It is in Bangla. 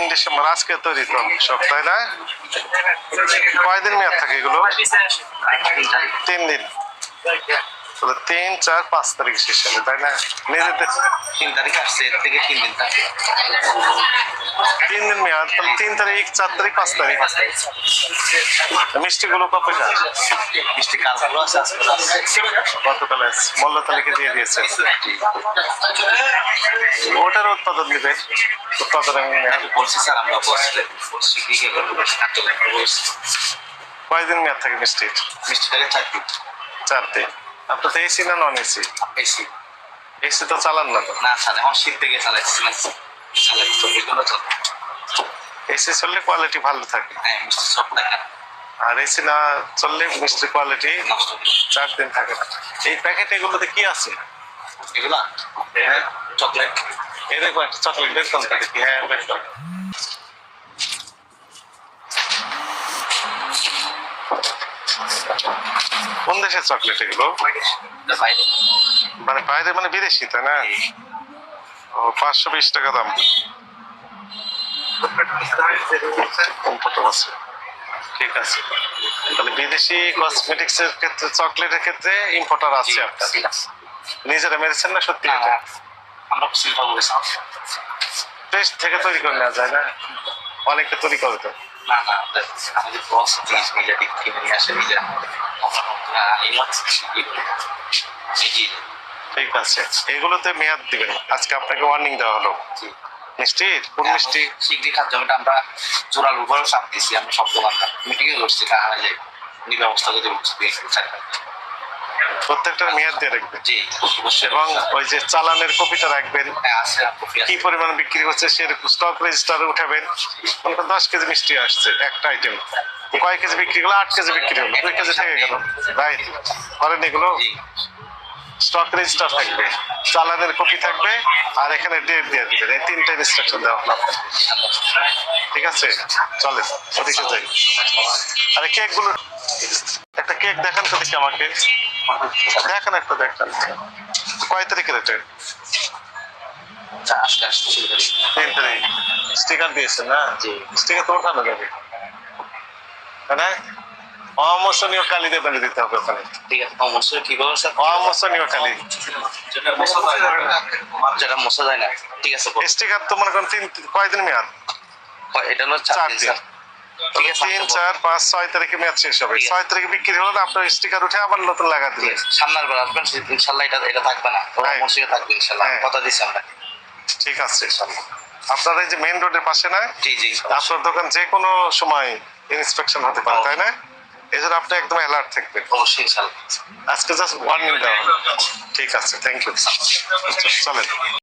তিন ডিসেম্বর আজকে তৈরি তো সব তাই না? কয়দিন মেয়াদ থাকে এগুলো? তিন দিন। তাহলে তিন চার পাঁচ তারিখ শেষ হবে তাই না? নিজেদের তিন তারিখ আসছে এর থেকে তিন দিন থাকে। তিন দিন মেয়াদ তাহলে তিন তারিখ চার তারিখ পাঁচ তারিখ। মিষ্টিগুলো কতটা মিষ্টি কালগুলো আছে আজকে গতকাল আছে মল্ল তালিকা দিয়ে দিয়েছে। ওটার উৎপাদন দিবে। উৎপাদন আমি বলছি স্যার আমরা বসলে কি করব কয়দিন মেয়াদ থাকে মিষ্টির? মিষ্টিটাকে চাকরি চার দিন। আপনার তো এসি না নন এসি এসি এসি তো চালান না তো? না স্যার এখন শীত থেকে চালাচ্ছি না চালাচ্ছি এগুলো তো এসি চললে কোয়ালিটি ভালো থাকে। হ্যাঁ মিষ্টি সব টাকা আর এসি না চললে মিষ্টির কোয়ালিটি চার দিন থাকে না। এই প্যাকেট এগুলোতে কি আছে? এগুলা? চকলেট। এই দেখো একটা চকলেট বের করতে দেখি হ্যাঁ বের। কোন দেশের চকলেট এগুলো? মানে বাইরে মানে বিদেশি তাই না? ও পাঁচশো বিশ টাকা দাম। ঠিক আছে। তাহলে বিদেশি কসমেটিক্স এর ক্ষেত্রে চকলেটের ক্ষেত্রে ইম্পোর্টার আছে আপনার। নিজেরা মেরেছেন না সত্যি না, আমরা ফ্রেশ থেকে তৈরি করে নেওয়া যায় না? অনেকে তৈরি করে তো। না না আমাদের বস জিনিস কিনে নিয়ে আসে নিজে আমরা এই হচ্ছে জি ঠিক আছে। এগুলোতে মেয়াদ দিবেন। আজকে আপনাকে ওয়ার্নিং দেওয়া হলো। মিষ্টি? কোন মিষ্টি? শিগগিরই খাদ্য জমিটা আমরা জোরাল উপরেও চাপ দিচ্ছি আমরা সব দোকানদার মিটিংয়ে যে উনি ব্যবস্থা প্রত্যেকটার মেয়াদ দিয়ে রাখবেন। এবং ওই যে চালানের কপিটা রাখবেন। হ্যাঁ কি পরিমাণ বিক্রি হচ্ছে সেরকম স্টক রেজিস্টারে উঠাবেন। দশ কেজি মিষ্টি আসছে একটা আইটেম কয় কেজি বিক্রি হলো আট কেজি বিক্রি হলো দুই কেজি থেকে গেল। রাইট করেন এগুলো স্টক রেজিস্টার থাকবে। চালানের কপি থাকবে আর এখানে ডেট দিয়ে দিবেন। এই তিনটা ইনস্ট্রাকশন দেওয়া হলো ঠিক আছে? চলেন ওদিকে যাই। আরে কেকগুলো একটা কেক দেখান তো দেখি আমাকে। দেখান একটা দেখান। কয় তারিখের এটা? আচ্ছা, তিন তারিখ। স্টিকার দিয়েছেন না? স্টিকার তো ওঠানো যাবে। না? বেঁধে দিতে হবে ওখানে। ঠিক আছে অবশ্যই কি বলব স্যার? অমোচনীয় কালি। যেটা মশা যায় না। যেটা মশা যায় না। ঠিক আছে স্টিকার তো মনে করেন তিন কয়দিন মেয়াদ? এটা হলো চার দিন। স্যার। তিন চার পাঁচ ছয় তারিখে শেষ হবে। ছয় তারিখে বিক্রি হলো না আপনার স্টিকার উঠে আবার নতুন লাগা দিলেন। সামনের বার আসবেন ইনশাল্লাহ এটা এটা থাকবে না। অবশ্যই থাকবে ইনশাল্লাহ। হ্যাঁ। কথা দিচ্ছি আমরা। ঠিক আছে। আপনার এই যে মেইন রোডের পাশে না? জি জি। আপনার দোকান যে কোনো সময় ইন্সপেকশন হতে পারে তাই না? এই জন্য আপনি একদম অ্যালার্ট থাকবেন। অবশ্যই আজকে জাস্ট ওয়ার্নিং দেওয়া ঠিক আছে থ্যাংক ইউ চলেন।